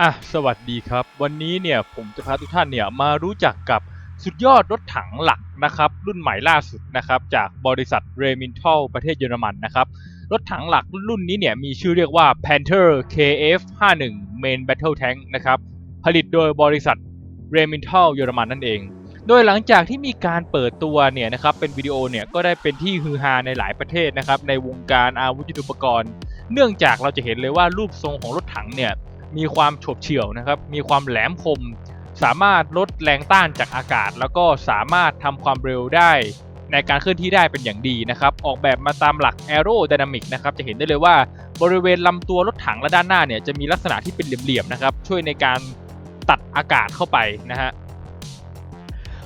อะสวัสดีครับ วันนี้เนี่ยผมจะพาทุกท่านเนี่ยมารู้จักกับสุดยอดรถถังหลักนะครับ รุ่นใหม่ล่าสุดนะครับ จากบริษัทเรมินทัลประเทศเยอรมันนะครับ รถถังหลักรุ่นนี้เนี่ยมีชื่อเรียกว่า Panther KF51 Main Battle Tank นะครับ ผลิตโดยบริษัทเรมินทัลเยอรมันนั่นเอง โดยหลังจากที่มีการเปิดตัวเนี่ยนะครับเป็นวิดีโอเนี่ยก็ได้เป็นที่ฮือฮาในหลายประเทศนะครับในวงการอาวุธยุทโธปกรณ์ เนื่องจากเราจะเห็นเลยว่ารูปทรงของรถถังเนี่ย มีความโฉบเฉี่ยวนะครับ มีความแหลมคม สามารถลดแรงต้านจากอากาศ แล้วก็สามารถทำความเร็วได้ในการเคลื่อนที่ได้เป็นอย่างดีนะครับ ออกแบบมาตามหลัก Aerodynamic นะครับ จะเห็นได้เลยว่าบริเวณลำตัวรถถังและด้านหน้าเนี่ยจะมีลักษณะที่เป็นเหลี่ยมๆนะครับ ช่วยในการตัดอากาศเข้าไปนะฮะ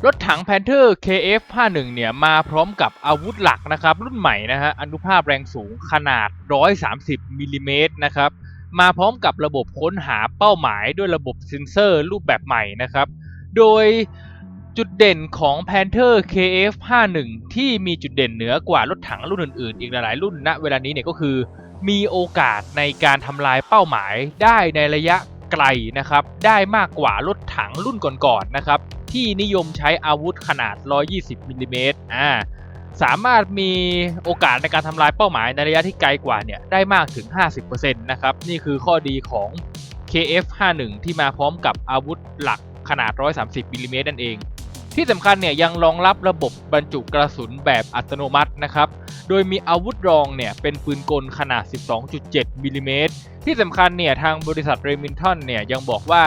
รถถัง Panther KF51 เนี่ยมาพร้อมกับอาวุธหลักนะครับ รุ่นใหม่นะฮะอนุภาพแรงสูงขนาด 130มิลลิเมตรนะครับ มาพร้อมกับระบบค้นหาเป้าหมายด้วยระบบเซ็นเซอร์รูปแบบใหม่นะครับ โดยจุดเด่นของ Panther KF51 ที่มีจุดเด่นเหนือกว่ารถถังรุ่นอื่นๆ อีกหลายๆรุ่นณเวลานี้เนี่ยก็คือ มีโอกาสในการทำลายเป้าหมายได้ในระยะไกลนะครับ ได้มากกว่ารถถังรุ่นก่อนๆนะครับ ที่นิยมใช้อาวุธขนาด 120มิลลิเมตรอ่า สามารถมีโอกาสในการทำลายเป้าหมายในระยะที่ไกลกว่าเนี่ยได้มากถึง 50%นะครับ นี่คือข้อดีของ KF51 ที่มาพร้อมกับอาวุธหลักขนาด 130มิลลิเมตรนั่นเอง ที่สำคัญเนี่ยยังรองรับระบบบรรจุกระสุนแบบอัตโนมัตินะครับ โดยมีอาวุธรองเนี่ยเป็นปืนกลขนาด 12.7มิลลิเมตรที่สำคัญเนี่ยทางบริษัทเรมินทอนเนี่ยยังบอกว่า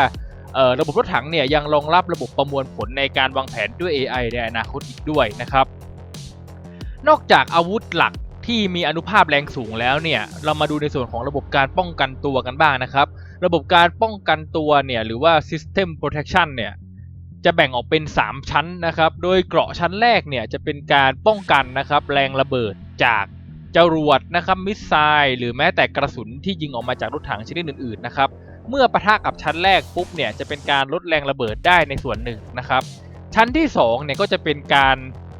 ระบบรถถังเนี่ยยังรองรับระบบประมวลผลในการวางแผนด้วย AI ในอนาคตอีกด้วยนะครับ นอกจากอาวุธหลักที่มีอนุภาพแรงสูงแล้วเนี่ย เรามาดูในส่วนของระบบการป้องกันตัวกันบ้างนะครับ ระบบการป้องกันตัวเนี่ยหรือว่า system protection เนี่ยจะแบ่งออกเป็น 3 ชั้นนะครับ โดยเกราะชั้นแรกเนี่ยจะเป็นการป้องกันนะครับแรงระเบิดจากจรวดนะครับมิสไซล์หรือแม้แต่กระสุนที่ยิงออกมาจากรถถังชนิดอื่นๆนะครับเมื่อปะทะกับชั้นแรกปุ๊บเนี่ยจะเป็นการลดแรงระเบิดได้ในส่วนหนึ่งนะครับชั้นที่2เนี่ยก็จะเป็นการ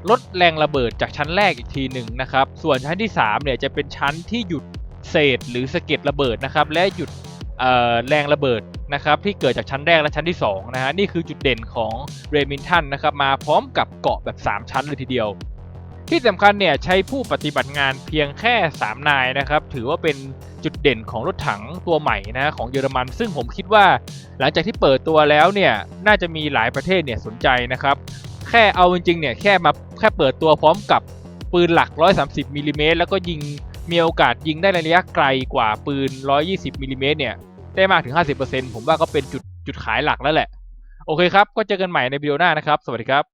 ลดแรงระเบิดจากชั้นแรกอีกทีหนึ่งนะครับ ส่วนชั้นที่3เนี่ยจะเป็นชั้นที่หยุดเศษหรือสะเก็ดระเบิดนะครับ และหยุดแรงระเบิดนะครับที่เกิดจากชั้นแรกและชั้นที่2นะฮะนี่คือจุดเด่นของเรมินทันนะครับมาพร้อมกับเกาะแบบ 3 ชั้นเลยทีเดียว ที่สำคัญเนี่ยใช้ผู้ปฏิบัติงานเพียงแค่ 3 นายนะครับถือว่าเป็นจุดเด่นของรถถังตัวใหม่นะของเยอรมัน ซึ่งผมคิดว่าหลังจากที่เปิดตัวแล้วเนี่ยน่าจะมีหลายประเทศเนี่ยสนใจนะครับแค่เอาจริงๆเนี่ยแค่มา แค่เปิดตัวพร้อมกับปืนหลัก 130มิลลิเมตรแล้วก็ยิงมีโอกาสยิงได้ในระยะไกลกว่าปืน 120มิลลิเมตรเนี่ยได้มากถึง 50%ผมว่าก็เป็นจุดจุดขายหลักแล้วแหละ โอเคครับ ก็เจอกันใหม่ในวิดีโอหน้านะครับ สวัสดีครับ